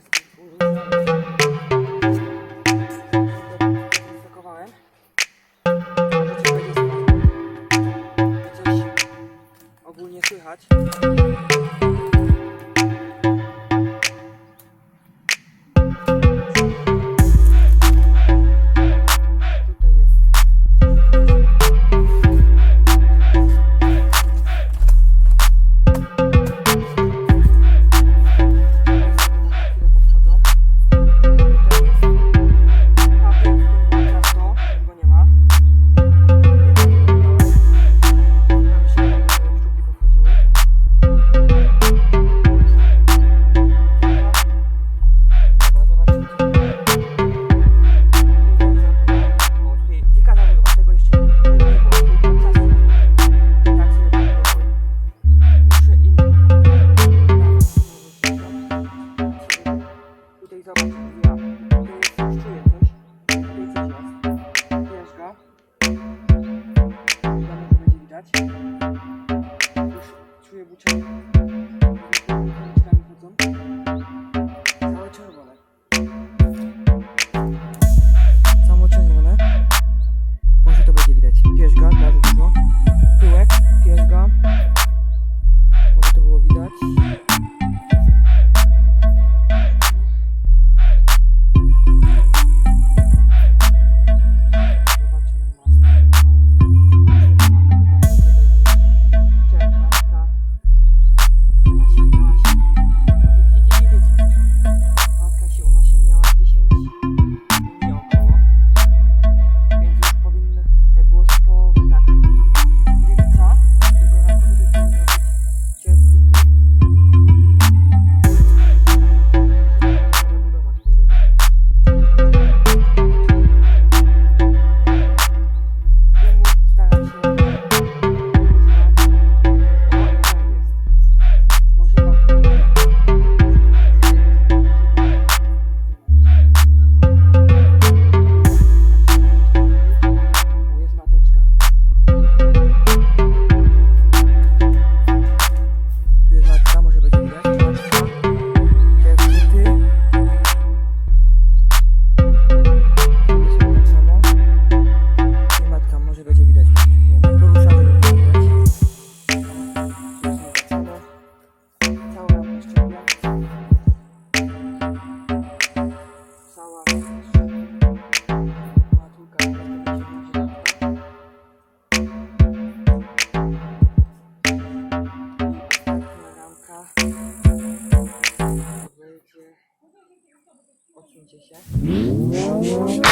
Christmas. já.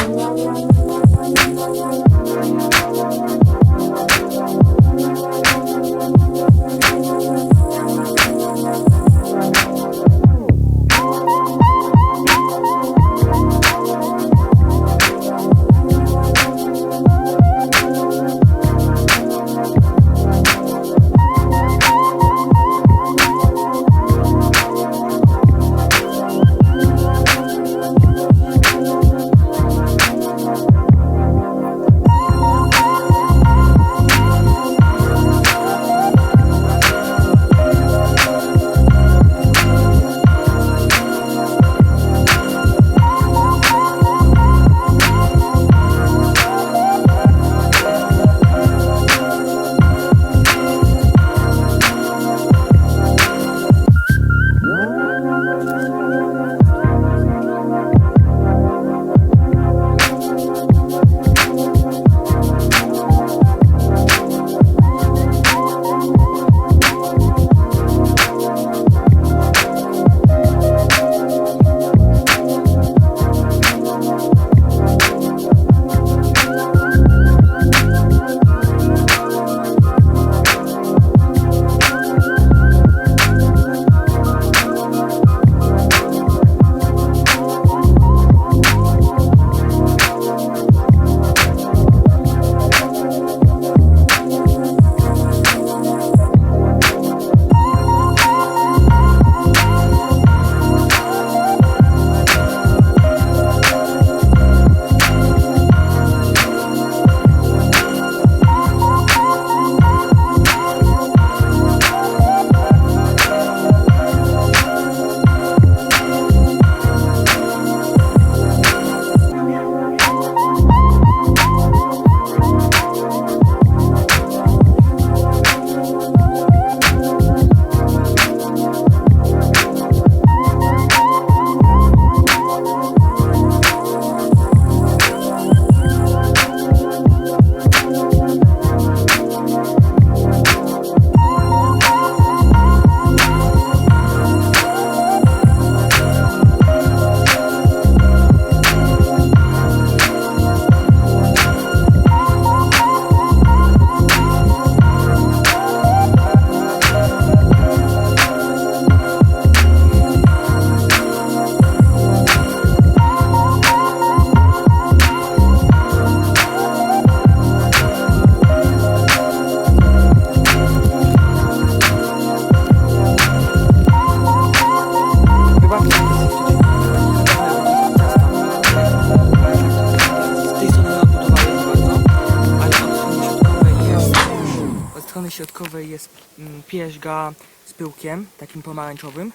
Środkowej jest mm, pierzga z pyłkiem, takim pomarańczowym.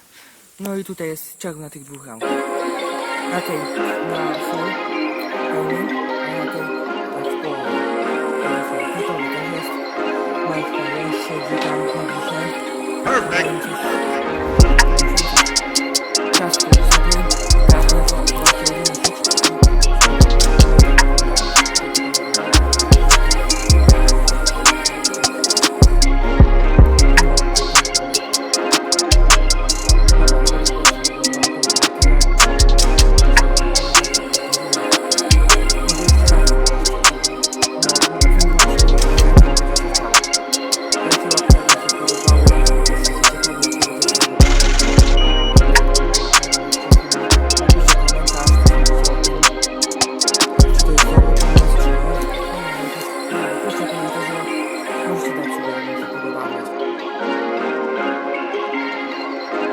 No i tutaj jest czerw na tych dwóch ramkach. Na tej, na